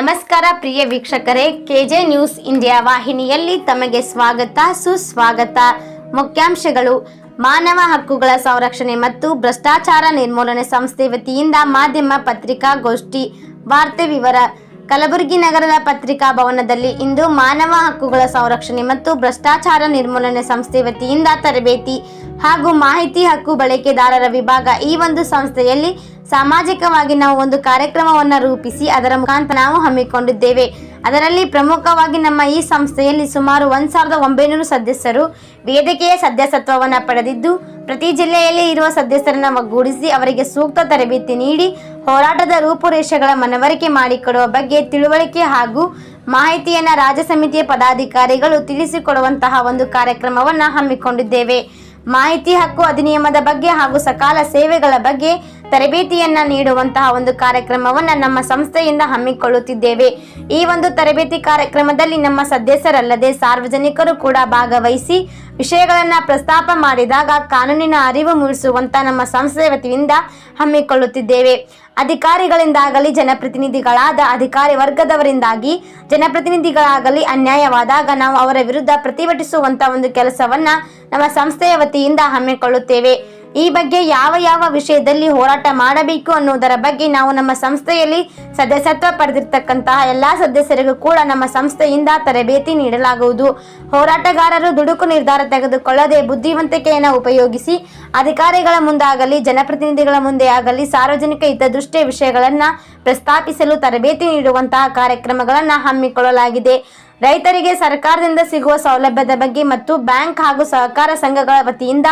ನಮಸ್ಕಾರ ಪ್ರಿಯ ವೀಕ್ಷಕರೇ, K J news India ವಾಹಿನಿಯಲ್ಲಿ ತಮಗೆ ಸ್ವಾಗತ, ಸುಸ್ವಾಗತ. ಮುಖ್ಯಾಂಶಗಳು, ಮಾನವ ಹಕ್ಕುಗಳ ಸಂರಕ್ಷಣೆ ಮತ್ತು ಭ್ರಷ್ಟಾಚಾರ ನಿರ್ಮೂಲನೆ ಸಂಸ್ಥೆ ವತಿಯಿಂದ ಮಾಧ್ಯಮ ಪತ್ರಿಕಾಗೋಷ್ಠಿ ವಾರ್ತೆ ವಿವರ, ಕಲಬುರಗಿ ನಗರದ ಪತ್ರಿಕಾ ಭವನದಲ್ಲಿ ಇಂದು ಮಾನವ ಹಕ್ಕುಗಳ ಸಂರಕ್ಷಣೆ ಮತ್ತು ಭ್ರಷ್ಟಾಚಾರ ನಿರ್ಮೂಲನೆ ಸಂಸ್ಥೆ ವತಿಯಿಂದ ತರಬೇತಿ ಹಾಗೂ ಮಾಹಿತಿ ಹಕ್ಕು ಬಳಕೆದಾರರ ವಿಭಾಗ ಈ ಒಂದು ಸಂಸ್ಥೆಯಲ್ಲಿ ಸಾಮಾಜಿಕವಾಗಿ ನಾವು ಒಂದು ಕಾರ್ಯಕ್ರಮವನ್ನು ರೂಪಿಸಿ ಅದರ ಮುಖಾಂತರ ನಾವು ಹಮ್ಮಿಕೊಂಡಿದ್ದೇವೆ. ಅದರಲ್ಲಿ ಪ್ರಮುಖವಾಗಿ ನಮ್ಮ ಈ ಸಂಸ್ಥೆಯಲ್ಲಿ ಸುಮಾರು ಒಂದ್ ಸಾವಿರದ ಒಂಬೈನೂರು ಸದಸ್ಯರು ವೇದಿಕೆಯ ಸದಸ್ಯತ್ವವನ್ನು ಪಡೆದಿದ್ದು, ಪ್ರತಿ ಜಿಲ್ಲೆಯಲ್ಲಿ ಇರುವ ಸದಸ್ಯರನ್ನ ಒಗ್ಗೂಡಿಸಿ ಅವರಿಗೆ ಸೂಕ್ತ ತರಬೇತಿ ನೀಡಿ, ಹೋರಾಟದ ರೂಪುರೇಷೆಗಳ ಮನವರಿಕೆ ಮಾಡಿಕೊಡುವ ಬಗ್ಗೆ ತಿಳುವಳಿಕೆ ಹಾಗೂ ಮಾಹಿತಿಯನ್ನ ರಾಜ್ಯ ಸಮಿತಿಯ ಪದಾಧಿಕಾರಿಗಳು ತಿಳಿಸಿಕೊಡುವಂತಹ ಒಂದು ಕಾರ್ಯಕ್ರಮವನ್ನು ಹಮ್ಮಿಕೊಂಡಿದ್ದೇವೆ. ಮಾಹಿತಿ ಹಕ್ಕು ಅಧಿನಿಯಮದ ಬಗ್ಗೆ ಹಾಗೂ ಸಕಾಲ ಸೇವೆಗಳ ಬಗ್ಗೆ ತರಬೇತಿಯನ್ನ ನೀಡುವಂತಹ ಒಂದು ಕಾರ್ಯಕ್ರಮವನ್ನ ನಮ್ಮ ಸಂಸ್ಥೆಯಿಂದ ಹಮ್ಮಿಕೊಳ್ಳುತ್ತಿದ್ದೇವೆ. ಈ ಒಂದು ತರಬೇತಿ ಕಾರ್ಯಕ್ರಮದಲ್ಲಿ ನಮ್ಮ ಸದಸ್ಯರಲ್ಲದೆ ಸಾರ್ವಜನಿಕರು ಕೂಡ ಭಾಗವಹಿಸಿ ವಿಷಯಗಳನ್ನ ಪ್ರಸ್ತಾಪ ಮಾಡಿದಾಗ ಕಾನೂನಿನ ಅರಿವು ಮೂಡಿಸುವಂತ ನಮ್ಮ ಸಂಸ್ಥೆ ವತಿಯಿಂದ ಹಮ್ಮಿಕೊಳ್ಳುತ್ತಿದ್ದೇವೆ. ಅಧಿಕಾರಿಗಳಿಂದಾಗಲಿ, ಜನಪ್ರತಿನಿಧಿಗಳಾದ ಅಧಿಕಾರಿ ವರ್ಗದವರಿಂದಾಗಿ ಜನಪ್ರತಿನಿಧಿಗಳಾಗಲಿ ಅನ್ಯಾಯವಾದಾಗ ನಾವು ಅವರ ವಿರುದ್ಧ ಪ್ರತಿಭಟಿಸುವಂತ ಒಂದು ಕೆಲಸವನ್ನ ನಮ್ಮ ಸಂಸ್ಥೆಯ ವತಿಯಿಂದ ಹಮ್ಮಿಕೊಳ್ಳುತ್ತೇವೆ. ಈ ಬಗ್ಗೆ ಯಾವ ಯಾವ ವಿಷಯದಲ್ಲಿ ಹೋರಾಟ ಮಾಡಬೇಕು ಅನ್ನುವುದರ ಬಗ್ಗೆ ನಾವು ನಮ್ಮ ಸಂಸ್ಥೆಯಲ್ಲಿ ಸದಸ್ಯತ್ವ ಪಡೆದಿರ್ತಕ್ಕಂತಹ ಎಲ್ಲಾ ಸದಸ್ಯರಿಗೂ ಕೂಡ ನಮ್ಮ ಸಂಸ್ಥೆಯಿಂದ ತರಬೇತಿ ನೀಡಲಾಗುವುದು. ಹೋರಾಟಗಾರರು ದುಡುಕು ನಿರ್ಧಾರ ತೆಗೆದುಕೊಳ್ಳದೆ ಬುದ್ಧಿವಂತಿಕೆಯನ್ನು ಉಪಯೋಗಿಸಿ ಅಧಿಕಾರಿಗಳ ಮುಂದಾಗಲಿ, ಜನಪ್ರತಿನಿಧಿಗಳ ಮುಂದೆ ಆಗಲಿ ಸಾರ್ವಜನಿಕ ಹಿತದೃಷ್ಟಿಯ ವಿಷಯಗಳನ್ನು ಪ್ರಸ್ತಾಪಿಸಲು ತರಬೇತಿ ನೀಡುವಂತಹ ಕಾರ್ಯಕ್ರಮಗಳನ್ನು ಹಮ್ಮಿಕೊಳ್ಳಲಾಗಿದೆ. ರೈತರಿಗೆ ಸರ್ಕಾರದಿಂದ ಸಿಗುವ ಸೌಲಭ್ಯದ ಬಗ್ಗೆ ಮತ್ತು ಬ್ಯಾಂಕ್ ಹಾಗೂ ಸಹಕಾರ ಸಂಘಗಳ ವತಿಯಿಂದ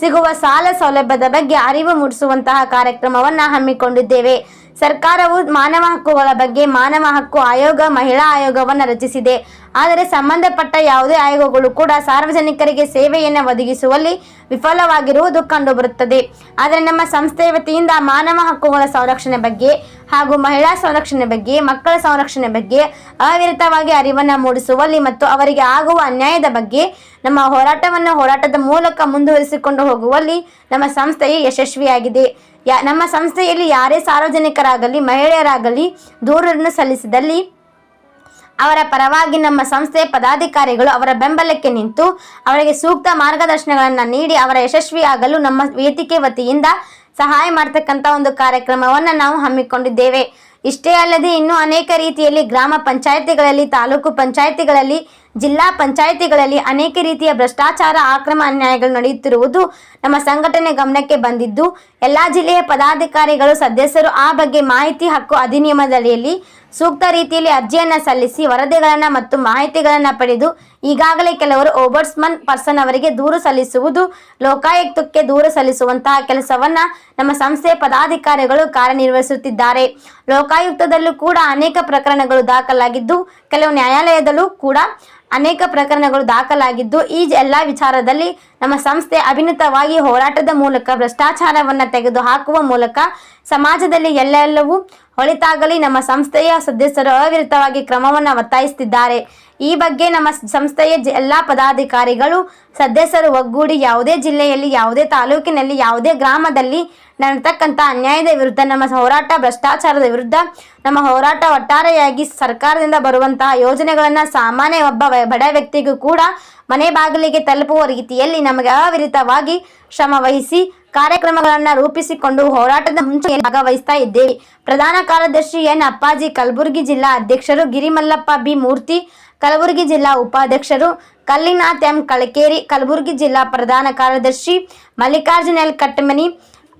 ಸಿಗುವ ಸಾಲ ಸೌಲಭ್ಯದ ಬಗ್ಗೆ ಅರಿವು ಮೂಡಿಸುವಂತಹ ಕಾರ್ಯಕ್ರಮವನ್ನು ಹಮ್ಮಿಕೊಂಡಿದ್ದೇವೆ. ಸರ್ಕಾರವು ಮಾನವ ಹಕ್ಕುಗಳ ಬಗ್ಗೆ ಮಾನವ ಹಕ್ಕು ಆಯೋಗ, ಮಹಿಳಾ ಆಯೋಗವನ್ನು ರಚಿಸಿದೆ. ಆದರೆ ಸಂಬಂಧಪಟ್ಟ ಯಾವುದೇ ಆಯೋಗಗಳು ಕೂಡ ಸಾರ್ವಜನಿಕರಿಗೆ ಸೇವೆಯನ್ನು ಒದಗಿಸುವಲ್ಲಿ ವಿಫಲವಾಗಿರುವುದು ಕಂಡುಬರುತ್ತದೆ. ಆದರೆ ನಮ್ಮ ಸಂಸ್ಥೆಯ ವತಿಯಿಂದ ಮಾನವ ಹಕ್ಕುಗಳ ಸಂರಕ್ಷಣೆ ಬಗ್ಗೆ ಹಾಗೂ ಮಹಿಳಾ ಸಂರಕ್ಷಣೆ ಬಗ್ಗೆ, ಮಕ್ಕಳ ಸಂರಕ್ಷಣೆ ಬಗ್ಗೆ ಅವಿರತವಾಗಿ ಅರಿವನ್ನು ಮೂಡಿಸುವಲ್ಲಿ ಮತ್ತು ಅವರಿಗೆ ಆಗುವ ಅನ್ಯಾಯದ ಬಗ್ಗೆ ನಮ್ಮ ಹೋರಾಟವನ್ನು ಹೋರಾಟದ ಮೂಲಕ ಮುಂದುವರಿಸಿಕೊಂಡು ಹೋಗುವಲ್ಲಿ ನಮ್ಮ ಸಂಸ್ಥೆಯು ಯಶಸ್ವಿಯಾಗಿದೆ. ಯಾ, ನಮ್ಮ ಸಂಸ್ಥೆಯಲ್ಲಿ ಯಾರೇ ಸಾರ್ವಜನಿಕರಾಗಲಿ, ಮಹಿಳೆಯರಾಗಲಿ ದೂರನ್ನು ಸಲ್ಲಿಸಿದಲ್ಲಿ ಅವರ ಪರವಾಗಿ ನಮ್ಮ ಸಂಸ್ಥೆಯ ಪದಾಧಿಕಾರಿಗಳು ಅವರ ಬೆಂಬಲಕ್ಕೆ ನಿಂತು ಅವರಿಗೆ ಸೂಕ್ತ ಮಾರ್ಗದರ್ಶನಗಳನ್ನು ನೀಡಿ ಅವರ ಯಶಸ್ವಿಯಾಗಲು ನಮ್ಮ ವೇದಿಕೆ ವತಿಯಿಂದ ಸಹಾಯ ಮಾಡ್ತಕ್ಕಂಥ ಒಂದು ಕಾರ್ಯಕ್ರಮವನ್ನು ನಾವು ಹಮ್ಮಿಕೊಂಡಿದ್ದೇವೆ. ಇಷ್ಟೇ ಅಲ್ಲದೆ ಇನ್ನೂ ಅನೇಕ ರೀತಿಯಲ್ಲಿ ಗ್ರಾಮ ಪಂಚಾಯಿತಿಗಳಲ್ಲಿ, ತಾಲೂಕು ಪಂಚಾಯಿತಿಗಳಲ್ಲಿ ಜಿಲ್ಲಾ ಪಂಚಾಯಿತಿಗಳಲ್ಲಿ ಅನೇಕ ರೀತಿಯ ಭ್ರಷ್ಟಾಚಾರ ಆಕ್ರಮ ಅನ್ಯಾಯಗಳು ನಡೆಯುತ್ತಿರುವುದು ನಮ್ಮ ಸಂಘಟನೆ ಗಮನಕ್ಕೆ ಬಂದಿದ್ದು, ಎಲ್ಲ ಜಿಲ್ಲೆಯ ಪದಾಧಿಕಾರಿಗಳು, ಸದಸ್ಯರು ಆ ಬಗ್ಗೆ ಮಾಹಿತಿ ಹಕ್ಕು ಅಧಿನಿಯಮದಡಿಯಲ್ಲಿ ಸೂಕ್ತ ರೀತಿಯಲ್ಲಿ ಅರ್ಜಿಯನ್ನು ಸಲ್ಲಿಸಿ ವರದಿಗಳನ್ನು ಮತ್ತು ಮಾಹಿತಿಗಳನ್ನು ಪಡೆದು ಈಗಾಗಲೇ ಕೆಲವರು ಓಬರ್ಸ್ಮನ್ ಪರ್ಸನ್ ಅವರಿಗೆ ದೂರು ಸಲ್ಲಿಸುವುದು ಲೋಕಾಯುಕ್ತಕ್ಕೆ ದೂರು ಸಲ್ಲಿಸುವಂತಹ ಕೆಲಸವನ್ನ ನಮ್ಮ ಸಂಸ್ಥೆಯ ಪದಾಧಿಕಾರಿಗಳು ಕಾರ್ಯನಿರ್ವಹಿಸುತ್ತಿದ್ದಾರೆ. ಲೋಕಾಯುಕ್ತದಲ್ಲೂ ಕೂಡ ಅನೇಕ ಪ್ರಕರಣಗಳು ದಾಖಲಾಗಿದ್ದು, ಕೆಲವು ನ್ಯಾಯಾಲಯದಲ್ಲೂ ಕೂಡ ಅನೇಕ ಪ್ರಕರಣಗಳು ದಾಖಲಾಗಿದ್ದು, ಈ ಎಲ್ಲ ವಿಚಾರದಲ್ಲಿ ನಮ್ಮ ಸಂಸ್ಥೆ ಅಭಿನತವಾಗಿ ಹೋರಾಟದ ಮೂಲಕ, ಭ್ರಷ್ಟಾಚಾರವನ್ನು ತೆಗೆದುಹಾಕುವ ಮೂಲಕ ಸಮಾಜದಲ್ಲಿ ಎಲ್ಲೆಲ್ಲವೂ ಒಳಿತಾಗಲಿ ನಮ್ಮ ಸಂಸ್ಥೆಯ ಸದಸ್ಯರು ಅವಿರತವಾಗಿ ಕ್ರಮವನ್ನು ಒತ್ತಾಯಿಸುತ್ತಿದ್ದಾರೆ. ಈ ಬಗ್ಗೆ ನಮ್ಮ ಸಂಸ್ಥೆಯ ಎಲ್ಲ ಪದಾಧಿಕಾರಿಗಳು, ಸದಸ್ಯರು ಒಗ್ಗೂಡಿ ಯಾವುದೇ ಜಿಲ್ಲೆಯಲ್ಲಿ, ಯಾವುದೇ ತಾಲೂಕಿನಲ್ಲಿ, ಯಾವುದೇ ಗ್ರಾಮದಲ್ಲಿ ನಡೆತಕ್ಕಂಥ ಅನ್ಯಾಯದ ವಿರುದ್ಧ, ನಮ್ಮ ಹೋರಾಟ, ಭ್ರಷ್ಟಾಚಾರದ ವಿರುದ್ಧ ನಮ್ಮ ಹೋರಾಟ ಒಟ್ಟಾರೆಯಾಗಿ ಸರ್ಕಾರದಿಂದ ಬರುವಂತಹ ಯೋಜನೆಗಳನ್ನು ಸಾಮಾನ್ಯ ಒಬ್ಬ ಬಡ ವ್ಯಕ್ತಿಗೂ ಕೂಡ ಮನೆ ಬಾಗಿಲಿಗೆ ತಲುಪುವ ರೀತಿಯಲ್ಲಿ ನಮಗೆ ಅವಿರತವಾಗಿ ಶ್ರಮ ವಹಿಸಿ ಕಾರ್ಯಕ್ರಮಗಳನ್ನು ರೂಪಿಸಿಕೊಂಡು ಹೋರಾಟದ ಮುಂಚೆ ಭಾಗವಹಿಸ್ತಾ ಇದ್ದೇವೆ. ಪ್ರಧಾನ ಕಾರ್ಯದರ್ಶಿ ಎನ್. ಅಪ್ಪಾಜಿ, ಕಲಬುರಗಿ ಜಿಲ್ಲಾ ಅಧ್ಯಕ್ಷರು ಗಿರಿಮಲ್ಲಪ್ಪ ಬಿ. ಮೂರ್ತಿ, ಕಲಬುರಗಿ ಜಿಲ್ಲಾ ಉಪಾಧ್ಯಕ್ಷರು ಕಲ್ಲಿನಾಥ್ ಎಂ. ಕಳಕೇರಿ, ಕಲಬುರಗಿ ಜಿಲ್ಲಾ ಪ್ರಧಾನ ಕಾರ್ಯದರ್ಶಿ ಮಲ್ಲಿಕಾರ್ಜುನ ಎಲ್. ಕಟ್ಟಮನಿ,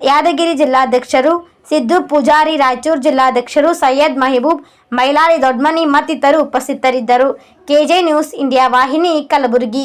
ಯಾದಗಿರಿ ಜಿಲ್ಲಾಧ್ಯಕ್ಷರು ಸಿದ್ದು ಪೂಜಾರಿ, ರಾಯಚೂರು ಜಿಲ್ಲಾಧ್ಯಕ್ಷರು ಸೈಯದ್ ಮೆಹಬೂಬ್, ಮೈಲಾರಿ ದೊಡ್ಮನಿ ಮತ್ತಿತರರು ಉಪಸ್ಥಿತರಿದ್ದರು. ಕೆಜೆ ನ್ಯೂಸ್ ಇಂಡಿಯಾ ವಾಹಿನಿ, ಕಲಬುರಗಿ.